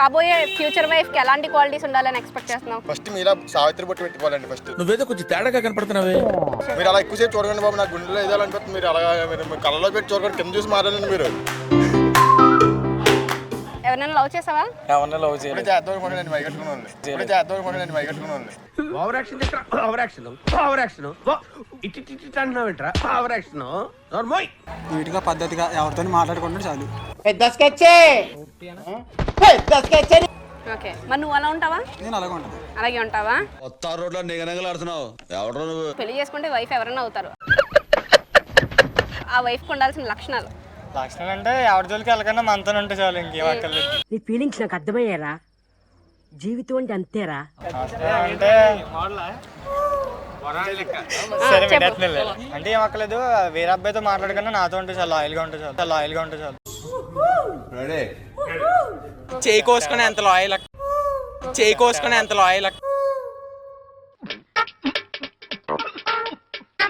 కాబోయే ఫ్యూచర్ వైఫ్కి ఎలాంటి క్వాలిటీస్ ఉండాలని ఎక్స్పెక్ట్ చేస్తున్నావు? ఫస్ట్ మీలా సావిత్రి బొట్టు పెట్టుకోవాలండి ఫస్ట్ నువ్వేదో కొంచెం తేడాగా కనపడుతున్నావే. మీరు అలా ఎక్కువసేపు చూడకండి బాబు నా గుండెలో ఏదో అనిపిస్తుంది. మీరు అలా మీరు మీ కళ్ళలో పెట్టి చూడకండి కింద చూసి మాట్లాడండి మీరు. ఎవరైనా లవ్ చేసావా? ఎవరిని లవ్ చేయలేదు. చేద్దాం అనుకోండి మై కట్టుకుని వాళ్ళు ఇప్పుడు చేద్దాం అనుకోండి మై కట్టుకుని వాళ్ళు over action over action over action ఇటు ఇటు ఇటు అంటున్నావు ఏంట్రా ఓవర్ యాక్షన్ నోర్మోయ్ నీట్గా పద్ధతిగా ఎవరితో మాట్లాడుకుంటే చాలు. ఓకే మరి నువ్వు అలా ఉంటావా? నేను అలాగే ఉంటాను. అలాగే ఉంటావా? కొత్త రోడ్లో నిగనగలాడుతున్నావు ఎవడో నువ్వు? పెళ్ళి చేసుకుంటే వైఫ్ ఎవరైనా అవుతారు. ఆ వైఫ్కి ఉండాల్సిన లక్షణాలు. లక్షణాలు అంటే ఎవరి జోలికి వెళ్ళకుండా మనతో ఉంటే చాలు ఇంకేం అక్కర్లేదు నీ ఫీలింగ్స్ నాకు అర్థమయ్యారా జీవితం అంటే అంతేరా? అంటే సరే అంటే ఏం అక్కర్లేదు. వేరే అబ్బాయితో మాట్లాడకుండా నాతో ఉంటే చాలు లాయల్గా ఉంటే చాలు లాయల్గా ఉంటే చాలు. చేయి కోసుకుని ఎంత లాయల్ చేయి కోసుకుని ఎంత లాయల్